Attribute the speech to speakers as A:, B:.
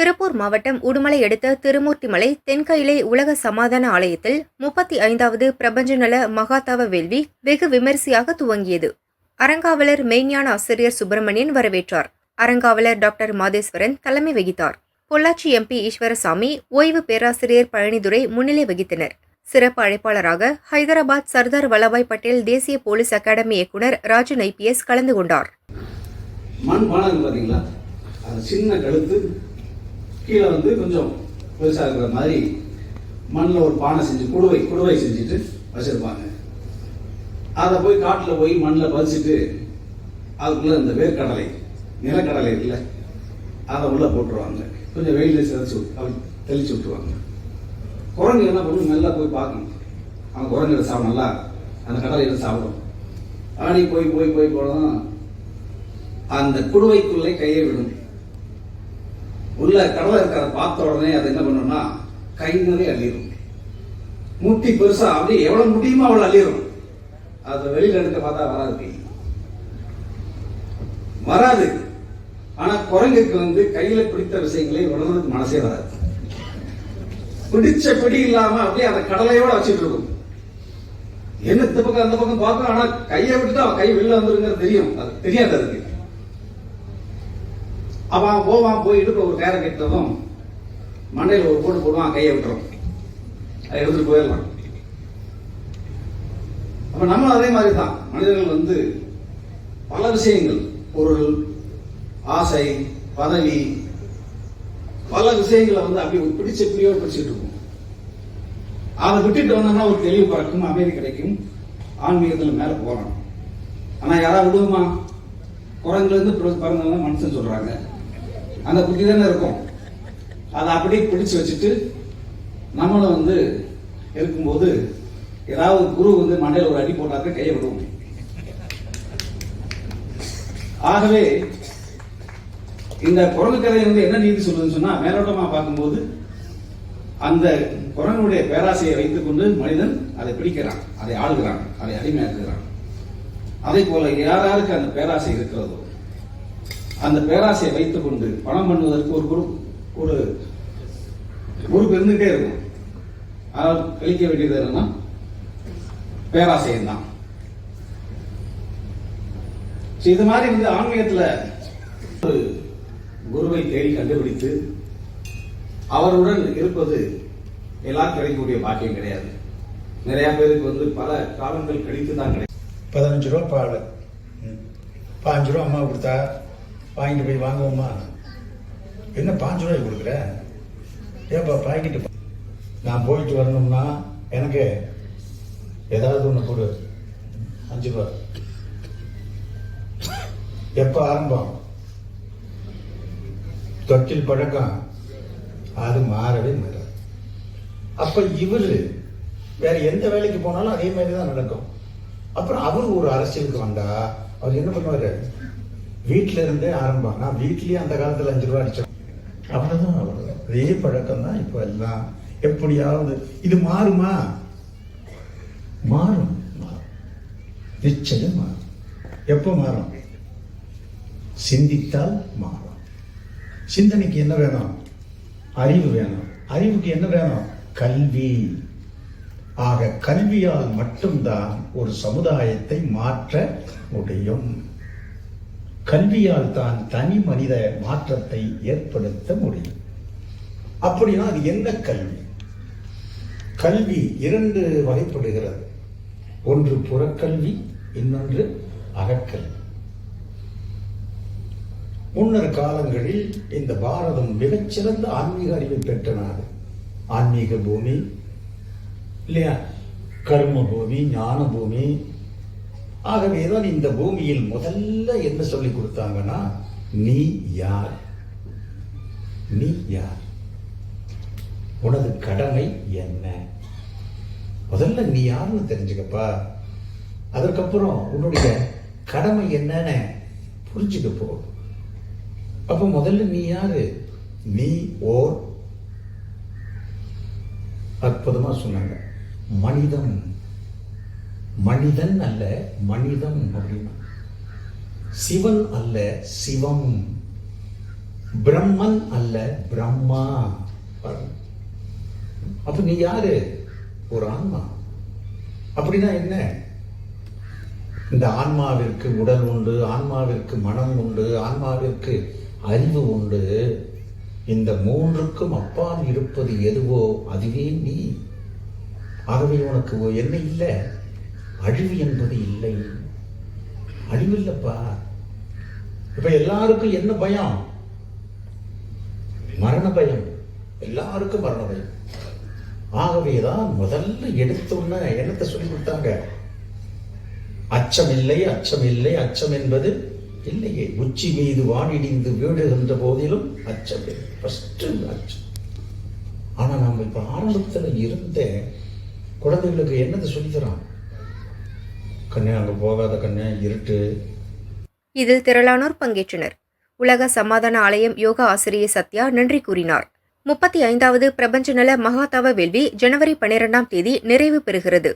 A: திருப்பூர் மாவட்டம் உடுமலை அடுத்த திருமூர்த்திமலை தென்கயிலை உலக சமாதான ஆலயத்தில் முப்பத்தி ஐந்தாவது பிரபஞ்ச நல மகாதவ வேள்வி வெகு விமரிசையாக துவங்கியது. அறங்காவலர் மெய்ஞான ஆசிரியர் சுப்பிரமணியன் வரவேற்றார். அறங்காவலர் டாக்டர் மாதேஸ்வரன் தலைமை வகித்தார். பொள்ளாச்சி எம்பி ஈஸ்வரசாமி ஓய்வு பேராசிரியர் பழனிதுரை முன்னிலை வகித்தனர். சிறப்பு அழைப்பாளராக ஹைதராபாத் சர்தார் வல்லபாய் பட்டேல் தேசிய போலீஸ் அகாடமி இயக்குனர் ராஜன் ஐபிஎஸ் கலந்து கொண்டார்.
B: மண் பானை பார்த்தீங்களா? அது சின்ன கழுத்து கீழே வந்து கொஞ்சம் பெருசாக இருக்கிற மாதிரி மண்ணில் ஒரு பானை செஞ்சு குடுவை குடுவை செஞ்சுட்டு வச்சிருப்பாங்க. அதை போய் காட்டில் போய் மண்ணில் பதிச்சுட்டு அதுக்குள்ளே இந்த வேர்க்கடலை நிலக்கடலை இல்லை அதை உள்ளே போட்டுருவாங்க. கொஞ்சம் வெயிலில் சிதைச்சு அப்படி தெளிச்சு விட்டுருவாங்க. குரங்கு என்ன பண்ணும்? நல்லா போய் பார்க்கணும் அவன் குரங்கு சாப்பிடும் அந்த கடலையில் சாப்பிடும். ஆடி போய் போய் போய் போனதும் அந்த குடுவைக்குள்ளே கையை விடும். உள்ள கடலை இருக்கிறத பார்த்த உடனே அது என்ன பண்ணும்னா கை நிறைய அள்ளிடும் முட்டி பெருசா அப்படியே எவ்வளவு முடியுமோ அவ்வளவு அள்ளிடும் அது வெளியில எடுக்க பார்த்தா வராது கை. வராது. ஆனா குரங்குக்கு வந்து கையில பிடித்த விஷயங்களை உணர்றதுக்கு மனசே வராது. பிடிச்ச பிடி இல்லாம அப்படியே அந்த கடலையோட வச்சுட்டு இருக்கும். என்ன இந்த பக்கம் அந்த பக்கம் பார்க்கும்? ஆனா கையை விட்டுட்டு அவன் கை வெளில வந்துருங்கிறது தெரியும். அது தெரியாது அதுக்கு. அவன் போவான் போய் இடுப்பு ஒரு கேரை கட்டதும் மண்டையில் ஒரு போட்டு போடுவான் கையை விட்டுரும். அதை எடுத்துட்டு போயிடலாம். அப்ப நம்ம அதே மாதிரி தான் மனிதர்கள் வந்து பல விஷயங்கள் பொருள் ஆசை பதவி பல விஷயங்களை வந்து அப்படி பிடிச்ச பிடியோடு பிடிச்சிட்டு இருக்கும். அதை விட்டுட்டு வந்தோம்னா ஒரு தெளிவு பார்க்கும் அமைதி கிடைக்கும். ஆன்மீகத்தில் மேல போறோம் ஆனா யாராவது விடுவோமா? குரங்குல இருந்து பிறந்தவங்க மனுஷன் சொல்றாங்க. அந்த புத்தி தானே இருக்கும். அதை அப்படியே பிடிச்சு வச்சுட்டு நம்மளும் வந்து இருக்கும்போது ஏதாவது குரு வந்து மண்டையில் ஒரு அடி போட்டாக்க கையை விடுவோம். ஆகவே இந்த குரங்கு கதை வந்து என்ன நீதி சொல்லுதுன்னு சொன்னா மேலோட்டமா பார்க்கும்போது அந்த குரங்குடைய பேராசையை வைத்துக் கொண்டு மனிதன் அதை பிடிக்கிறான் அதை ஆளுகிறான் அதை அடிமையாக்குகிறான். அதே போல யார் யாருக்கு அந்த பேராசை இருக்கிறதோ அந்த பேராசையை வைத்துக் கொண்டு பணம் பண்ணுவதற்கு ஒரு குரூப் ஒரு குரூப் இருந்துகிட்டே இருக்கும். ஆனால் கழிக்க வேண்டியது என்னன்னா பேராசையம் தான் இது மாதிரி வந்து ஆன்மீகத்தில் ஒரு குருவை தேடி கண்டுபிடித்து அவருடன் இருப்பது எல்லாம் கிடைக்கக்கூடிய பாக்கியம் கிடையாது. நிறைய பேருக்கு வந்து பல காலங்கள் கழித்து தான் கிடைக்கும்
C: பதினஞ்சு ரூபா பால் பாஞ்சு ரூபா அம்மா கொடுத்தா வாங்கிட்டு போய் வாங்குவோமா? என்ன பாஞ்சு ரூபாய் கொடுக்குற? ஏப்பா பாக்கெட்டு நான் போயிட்டு வரணும்னா எனக்கு ஏதாவது ஒன்று கொடு. அஞ்சு ரூபா. எப்போ ஆரம்பம்? தொட்டில் பழக்கம். அது மாறவே மாறாது. அப்ப இவரு வேற எந்த வேலைக்கு போனாலும் அதே மாதிரி தான் நடக்கும். அப்புறம் அவர் ஒரு அரசியலுக்கு வந்தா அவர் என்ன பண்ணுவார்? வீட்டில இருந்தே ஆரம்பம் நான் வீட்லயே அந்த காலத்துல அஞ்சு ரூபா அடிச்சேன் அவ்வளவுதான் அவ்வளவுதான். அதே பழக்கம் தான் இப்போ எல்லாம். எப்படியாவது இது மாறுமா? மாறும். மாறும். நிச்சயம் மாறும். எப்போ மாறும்? சிந்தித்தால் மாறும். சிந்தனைக்கு என்ன வேணும்? அறிவு வேணும். அறிவுக்கு என்ன வேணும்? கல்வி. ஆக கல்வியால் மட்டும்தான் ஒரு சமுதாயத்தை மாற்ற முடியும். கல்வியால் தான் தனி மனித மாற்றத்தை ஏற்படுத்த முடியும். அப்படின்னா அது என்ன கல்வி? கல்வி இரண்டு வகைப்படுகிறது. ஒன்று புறக்கல்வி இன்னொன்று அகக்கல்வி. முன்னர் காலங்களில் இந்த பாரதம் மிகச்சிறந்த ஆன்மீக அறிவை பெற்ற நாடு ஆன்மீக பூமி இல்லையா? கர்ம பூமி ஞான பூமி ஆகவேதான் இந்த பூமியில் முதல்ல என்ன சொல்லி கொடுத்தாங்கன்னா நீ யார்? நீ யார்? உனது கடமை என்ன? முதல்ல நீ யாருன்னு தெரிஞ்சுக்கப்பா. அதற்கப்புறம் உன்னுடைய கடமை என்னன்னு புரிஞ்சுக்க போ. அப்ப முதல்ல நீ யாரு? நீ ஓர் அற்புதமா சொன்னாங்க. மனிதன் மனிதன் அல்ல மனிதம் அப்படின்னா. சிவன் அல்ல சிவம். பிரம்மன் அல்ல பிரம்மா. அப்ப நீ யாரு? ஒரு ஆன்மா. அப்படின்னா என்ன? இந்த ஆன்மாவிற்கு உடல் உண்டு ஆன்மாவிற்கு மனம் உண்டு ஆன்மாவிற்கு அறிவு உண்டு. இந்த மூன்றுக்கும் அப்பால் இருப்பது எதுவோ அதுவே நீ. ஆகவே உனக்கு என்ன இல்லை? அழிவு என்பது இல்லை. அழிவு இல்லப்பா இப்ப எல்லாருக்கும் என்ன பயம்? மரண பயம். எல்லாருக்கும் மரண பயம். ஆகவேதான் முதல்ல எடுத்தோன்ன என்னத்தை சொல்லி கொடுத்தாங்க? அச்சம் இல்லை அச்சம் இல்லை அச்சம் என்பது இல்லையே. உச்சி மீது வானிடிந்து வீடுகின்ற போதிலும் அச்சம் இல்லை. அச்சம். ஆனா நம்ம இப்ப ஆரம்பத்துல இருந்த குழந்தைகளுக்கு என்னத்தை சொல்லித்தரான் கண்ணே அங்கே போகாத கண்ணே இருட்டு.
A: இதில் திரளானோர் பங்கேற்றனர். உலக சமாதான ஆலயம் யோகா ஆசிரியர் சத்யா நன்றி கூறினார். முப்பத்தி ஐந்தாவது பிரபஞ்ச நல மகாதவ வேள்வி ஜனவரி பனிரெண்டாம் தேதி நிறைவு பெறுகிறது.